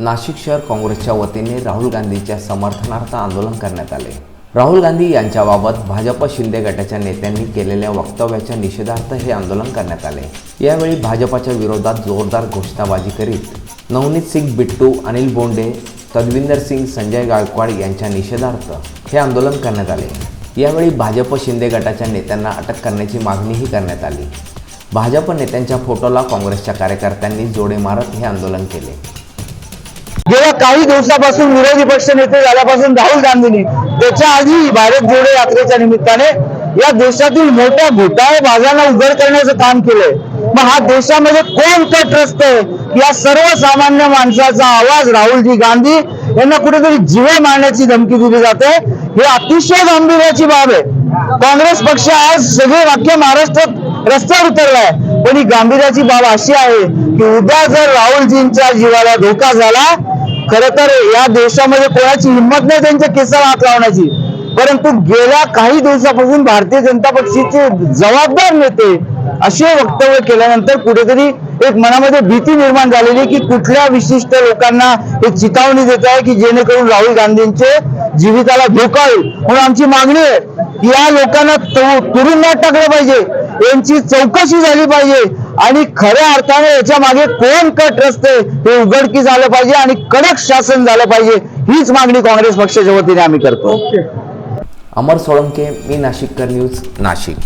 नाशिक शहर काँग्रेसच्या वतीने राहुल गांधीच्या समर्थनार्थ आंदोलन करण्यात आले. राहुल गांधी यांच्याबाबत भाजप शिंदे गटाच्या नेत्यांनी केलेल्या वक्तव्याच्या निषेधार्थ हे आंदोलन करण्यात आले. यावेळी भाजपाच्या विरोधात जोरदार घोषणाबाजी करीत नवनीत सिंग बिट्टू अनिल बोंडे तद्विंदर सिंग संजय गायकवाड यांच्या निषेधार्थ हे आंदोलन करण्यात आले. यावेळी भाजप शिंदे गटाच्या नेत्यांना अटक करण्याची मागणीही करण्यात आली. भाजप नेत्यांच्या फोटोला काँग्रेसच्या कार्यकर्त्यांनी जोडे मारत हे आंदोलन केले. गेल्या काही दिवसापासून विरोधी पक्ष नेते झाल्यापासून राहुल गांधींनी त्याच्या आधी भारत जोडो यात्रेच्या निमित्ताने या देशातील मोठ्या घोटाळेबाजांना उघड करण्याचं काम केलंय. मग हा देशामध्ये कोण कट आहे? या सर्वसामान्य माणसाचा आवाज राहुलजी गांधी यांना कुठेतरी जीवे मारण्याची धमकी दिली जाते. हे अतिशय गांभीर्याची बाब आहे. काँग्रेस पक्ष आज सगळे वाक्य महाराष्ट्रात रस्त्यावर उतरलाय. पण ही गांभीर्याची बाब अशी आहे की उद्या जर राहुलजींच्या जीवाला धोका झाला खर तर या देशामध्ये कोणाची हिंमत नाही त्यांच्या केसाला हात लावण्याची. परंतु गेल्या काही दिवसापासून भारतीय जनता पक्षाचे जबाबदार नेते असे वक्तव्य केल्यानंतर कुठेतरी एक मनामध्ये भीती निर्माण झालेली की कुठल्या विशिष्ट लोकांना एक चितावणी देत आहे की जेणेकरून राहुल गांधींचे जीविताला धोका येईल म्हणून आमची मागणी आहे की या लोकांना तुरुंगात टाकलं पाहिजे. यांची चौकशी झाली पाहिजे. आणि खऱ्या अर्थाने याच्या मागे कोण कट रचते हे उघडकी झालं पाहिजे आणि कडक शासन झालं पाहिजे हीच मागणी काँग्रेस पक्षाच्या वतीने आम्ही करतो. अमर सोळंके मी नाशिककर न्यूज नाशिक.